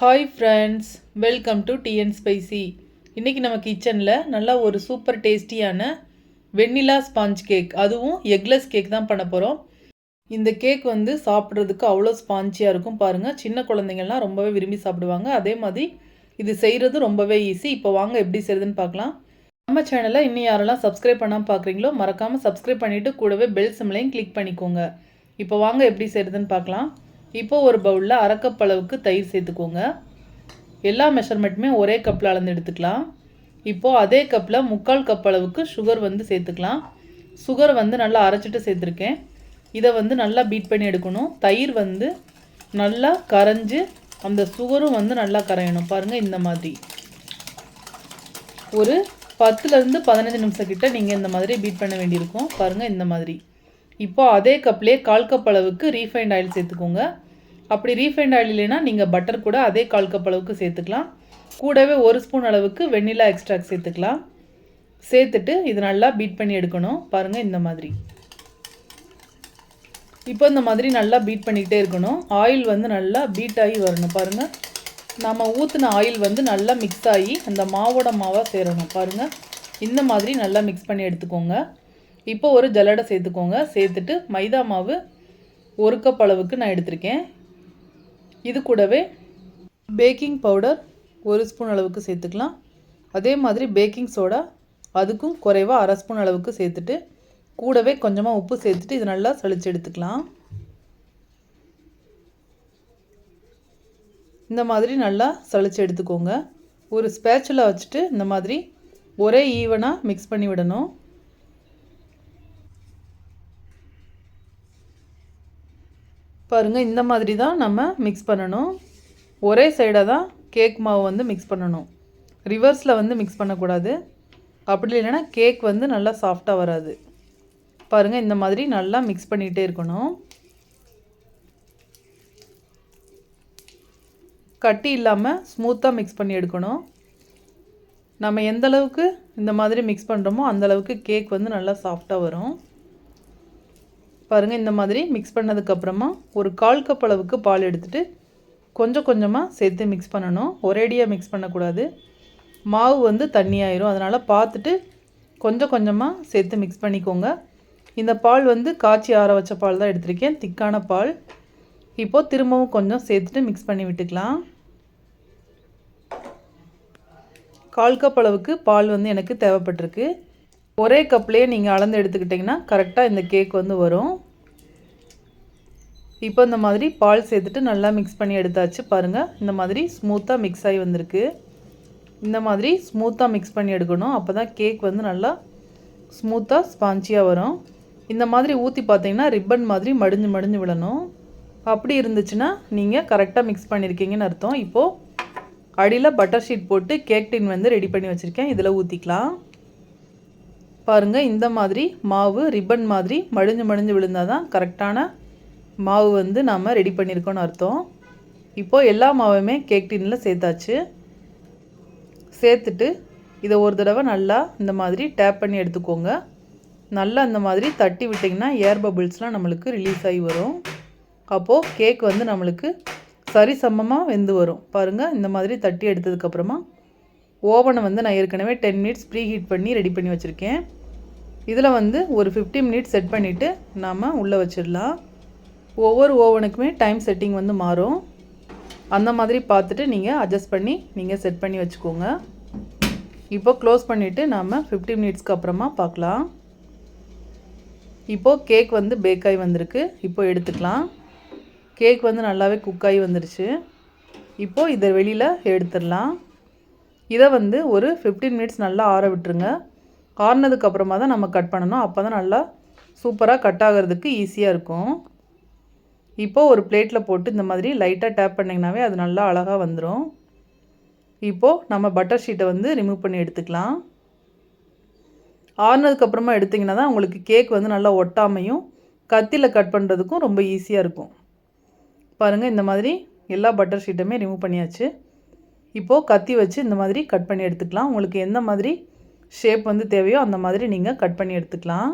Hi friends welcome to TN spicy இன்றைக்கி நம்ம கிச்சனில் நல்லா ஒரு சூப்பர் டேஸ்டியான வெண்ணிலா ஸ்பாஞ்ச் கேக் அதுவும் எக்லெஸ் கேக் தான் பண்ண போகிறோம் இந்த கேக் வந்து சாப்பிட்றதுக்கு அவ்வளோ ஸ்பாஞ்சியாக இருக்கும் பாருங்கள் சின்ன குழந்தைங்கள்லாம் ரொம்பவே விரும்பி சாப்பிடுவாங்க. அதே மாதிரி இது செய்கிறது ரொம்பவே ஈஸி இப்போ வாங்க எப்படி செய்யுதுன்னு பார்க்கலாம். நம்ம சேனலை இன்னும் யாரெல்லாம் சப்ஸ்கிரைப் பண்ணாமல் பார்க்குறீங்களோ மறக்காமல் சப்ஸ்கிரைப் பண்ணிவிட்டு கூடவே பெல் சிம்லையும் கிளிக் பண்ணிக்கோங்க. இப்போ வாங்க எப்படி செய்கிறதுன்னு பார்க்கலாம். இப்போ ஒரு பவுலில் அரை அளவுக்கு தயிர் சேர்த்துக்கோங்க. எல்லா மெஷர்மெண்ட்டுமே ஒரே கப்பில் அளந்து எடுத்துக்கலாம். இப்போது அதே கப்பில் முக்கால் கப் அளவுக்கு சுகர் வந்து சேர்த்துக்கலாம். சுகர் வந்து நல்லா அரைச்சிட்டு சேர்த்துருக்கேன். இதை வந்து நல்லா பீட் பண்ணி எடுக்கணும். தயிர் வந்து நல்லா கரைஞ்சு அந்த சுகரும் வந்து நல்லா கரையணும். பாருங்கள் இந்த மாதிரி. ஒரு பத்துலேருந்து பதினஞ்சு நிமிஷம் கிட்ட நீங்கள் இந்த மாதிரி பீட் பண்ண வேண்டியிருக்கும். பாருங்கள் இந்த மாதிரி. இப்போ அதே கப்லேயே கால் கப் அளவுக்கு ரீஃபைண்ட் ஆயில் சேர்த்துக்கோங்க. அப்படி ரீஃபைண்ட் ஆயில் இல்லைன்னா நீங்கள் பட்டர் கூட அதே கால் கப் அளவுக்கு சேர்த்துக்கலாம். கூடவே ஒரு ஸ்பூன் அளவுக்கு வெண்ணிலா எக்ஸ்ட்ராக்ட் சேர்த்துக்கலாம். சேர்த்துட்டு இது நல்லா பீட் பண்ணி எடுக்கணும். பாருங்கள் இந்த மாதிரி. இப்போ இந்த மாதிரி நல்லா பீட் பண்ணிக்கிட்டே இருக்கணும். ஆயில் வந்து நல்லா பீட் ஆகி வரணும். பாருங்கள் நம்ம ஊற்றின ஆயில் வந்து நல்லா மிக்ஸ் ஆகி அந்த மாவோட மாவாக சேரணும். பாருங்கள் இந்த மாதிரி நல்லா மிக்ஸ் பண்ணி எடுத்துக்கோங்க. இப்போ ஒரு ஜல்லடை சேர்த்துக்கோங்க. சேர்த்துட்டு மைதா மாவு ஒரு கப் அளவுக்கு நான் எடுத்திருக்கேன். இது கூடவே பேக்கிங் பவுடர் ஒரு ஸ்பூன் அளவுக்கு சேர்த்துக்கலாம். அதே மாதிரி பேக்கிங் சோடா அதுக்கும் குறைவாக அரை ஸ்பூன் அளவுக்கு சேர்த்துட்டு கூடவே கொஞ்சமாக உப்பு சேர்த்துட்டு இது நல்லா சளிச்சு எடுத்துக்கலாம். இந்த மாதிரி நல்லா சளிச்சு எடுத்துக்கோங்க. ஒரு ஸ்பேச்சுலா வச்சுட்டு இந்த மாதிரி ஒரே ஈவனாக மிக்ஸ் பண்ணி விடணும். பாருங்கள் இந்த மாதிரி தான் நம்ம மிக்ஸ் பண்ணணும். ஒரே சைடாக தான் கேக் மாவு வந்து மிக்ஸ் பண்ணணும். ரிவர்ஸில் வந்து மிக்ஸ் பண்ணக்கூடாது. அப்படி இல்லைன்னா கேக் வந்து நல்லா சாஃப்டாக வராது. பாருங்கள் இந்த மாதிரி நல்லா மிக்ஸ் பண்ணிகிட்டே இருக்கணும். கட்டி இல்லாமல் ஸ்மூத்தாக மிக்ஸ் பண்ணி எடுக்கணும். நம்ம எந்த அளவுக்கு இந்த மாதிரி மிக்ஸ் பண்ணுறோமோ அந்தளவுக்கு கேக் வந்து நல்லா சாஃப்டாக வரும். பாருங்கள் இந்த மாதிரி மிக்ஸ் பண்ணதுக்கப்புறமா ஒரு கால் கப் அளவுக்கு பால் எடுத்துகிட்டு கொஞ்சம் கொஞ்சமாக சேர்த்து மிக்ஸ் பண்ணணும். ஒரேடியாக மிக்ஸ் பண்ணக்கூடாது. மாவு வந்து தண்ணியாயிரும். அதனால் பார்த்துட்டு கொஞ்சம் கொஞ்சமாக சேர்த்து மிக்ஸ் பண்ணிக்கோங்க. இந்த பால் வந்து காய்ச்சி ஆற வச்ச பால் தான் எடுத்திருக்கேன். திக்கான பால். இப்போது திரும்பவும் கொஞ்சம் சேர்த்துட்டு மிக்ஸ் பண்ணி விட்டுக்கலாம். கால் கப் அளவுக்கு பால் வந்து எனக்கு தேவைப்பட்டிருக்கு. ஒரே கப்லேயே நீங்கள் அளந்து எடுத்துக்கிட்டிங்கன்னா கரெக்டாக இந்த கேக் வந்து வரும். இப்போ இந்த மாதிரி பால் சேர்த்துட்டு நல்லா மிக்ஸ் பண்ணி எடுத்தாச்சு பாருங்கள் இந்த மாதிரி ஸ்மூத்தாக மிக்ஸ் ஆகி வந்திருக்கு. இந்த மாதிரி ஸ்மூத்தாக மிக்ஸ் பண்ணி எடுக்கணும். அப்போ தான் கேக் வந்து நல்லா ஸ்மூத்தாக ஸ்பான்ச்சியாக வரும். இந்த மாதிரி ஊற்றி பார்த்தீங்கன்னா ரிப்பன் மாதிரி மடிஞ்சு மடிஞ்சு விழணும். அப்படி இருந்துச்சுன்னா நீங்கள் கரெக்டாக மிக்ஸ் பண்ணியிருக்கீங்கன்னு அர்த்தம். இப்போது அடியில் பட்டர் ஷீட் போட்டு கேக் டின் வந்து ரெடி பண்ணி வச்சுருக்கேன். இதில் ஊற்றிக்கலாம் பாருங்கள் இந்த மாதிரி மாவு ரிப்பன் மாதிரி மடிஞ்சு மடிஞ்சு விழுந்தால் தான் கரெக்டான மாவு வந்து நாம் ரெடி பண்ணியிருக்கோன்னு அர்த்தம். இப்போது எல்லா மாவுமே கேக் டின்னில் சேர்த்தாச்சு. சேர்த்துட்டு இதை ஒரு தடவை நல்லா இந்த மாதிரி டேப் பண்ணி எடுத்துக்கோங்க. நல்லா இந்த மாதிரி தட்டி விட்டிங்கன்னா ஏர் பபுள்ஸ்லாம் நம்மளுக்கு ரிலீஸ் ஆகி வரும். அப்போது கேக் வந்து நம்மளுக்கு சரிசமமாக வெந்து வரும். பாருங்கள் இந்த மாதிரி தட்டி எடுத்ததுக்கப்புறமா ஓவனை வந்து நான் ஏற்கனவே டென் மினிட்ஸ் ப்ரீ ஹீட் பண்ணி ரெடி பண்ணி வச்சுருக்கேன். இதில் வந்து ஒரு ஃபிஃப்டி மினிட்ஸ் செட் பண்ணிவிட்டு நாம் உள்ளே வச்சிடலாம். ஒவ்வொரு ஓவனுக்குமே டைம் செட்டிங் வந்து மாறும். அந்த மாதிரி பார்த்துட்டு நீங்கள் அட்ஜஸ்ட் பண்ணி நீங்கள் செட் பண்ணி வச்சுக்கோங்க. இப்போ க்ளோஸ் பண்ணிவிட்டு நாம் ஃபிஃப்டி மினிட்ஸ்க்கு அப்புறமா பார்க்கலாம். இப்போது கேக் வந்து பேக் ஆகி வந்திருக்கு. இப்போ எடுத்துக்கலாம். கேக் வந்து நல்லாவே குக் ஆகி வந்துருச்சு. இப்போது இதை வெளியில் எடுத்துடலாம். இதை வந்து ஒரு ஃபிஃப்டீன் மினிட்ஸ் நல்லா ஆற விட்டுருங்க. ஆறினதுக்கப்புறமா தான் நம்ம கட் பண்ணணும். அப்போ தான் நல்லா சூப்பராக கட் ஆகிறதுக்கு ஈஸியாக இருக்கும். இப்போது ஒரு பிளேட்டில் போட்டு இந்த மாதிரி லைட்டாக டேப் பண்ணிங்கனாவே அது நல்லா அழகாக வந்துடும் இப்போது நம்ம பட்டர் ஷீட்டை வந்து ரிமூவ் பண்ணி எடுத்துக்கலாம். ஆறுனதுக்கப்புறமா எடுத்திங்கன்னா தான் உங்களுக்கு கேக் வந்து நல்லா ஒட்டாமையும் கத்தியில் கட் பண்ணுறதுக்கும் ரொம்ப ஈஸியாக இருக்கும். பாருங்கள் இந்த மாதிரி எல்லா பட்டர் ஷீட்டுமே ரிமூவ் பண்ணியாச்சு. இப்போது கத்தி வச்சு இந்த மாதிரி கட் பண்ணி எடுத்துக்கலாம். உங்களுக்கு எந்த மாதிரி ஷேப் வந்து தேவையோ அந்த மாதிரி நீங்கள் கட் பண்ணி எடுத்துக்கலாம்.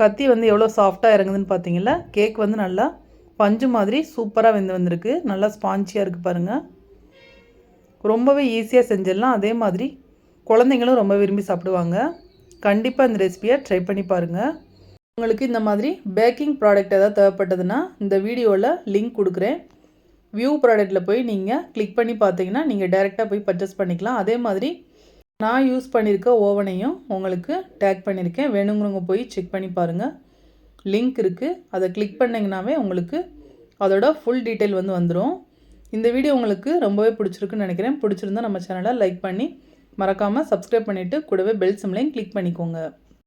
கத்தி வந்து எவ்வளோ சாஃப்டாக இறங்குதுன்னு பார்த்தீங்களா கேக் வந்து நல்லா பஞ்சு மாதிரி சூப்பராக வெந்து வந்திருக்கு. நல்லா ஸ்பான்ச்சியாக இருக்குது பாருங்கள் ரொம்பவே ஈஸியாக செஞ்சிடலாம். அதே மாதிரி குழந்தைங்களும் ரொம்ப விரும்பி சாப்பிடுவாங்க. கண்டிப்பாக இந்த ரெசிபியை ட்ரை பண்ணி பாருங்கள் உங்களுக்கு இந்த மாதிரி பேக்கிங் ப்ராடக்ட் எதாவது தேவைப்பட்டதுன்னா இந்த வீடியோவில் லிங்க் கொடுக்குறேன். வியூ ப்ராடக்ட்டில் போய் நீங்கள் கிளிக் பண்ணி பார்த்தீங்கன்னா நீங்கள் டைரெக்டாக போய் பர்ச்சேஸ் பண்ணிக்கலாம். அதே மாதிரி நான் யூஸ் பண்ணியிருக்க ஓவனையும் உங்களுக்கு டேக் பண்ணியிருக்கேன் வேணுங்கிறவங்க போய் செக் பண்ணி பாருங்கள் லிங்க் இருக்குது அதை கிளிக் பண்ணிங்கனாவே உங்களுக்கு அதோட ஃபுல் டீட்டெயில் வந்து வந்துடும் இந்த வீடியோ உங்களுக்கு ரொம்பவே பிடிச்சிருக்குன்னு நினைக்கிறேன். பிடிச்சிருந்தா நம்ம சேனலை லைக் பண்ணி மறக்காமல் சப்ஸ்கிரைப் பண்ணிவிட்டு கூடவே பெல் சிம்லையும் கிளிக் பண்ணிக்கோங்க.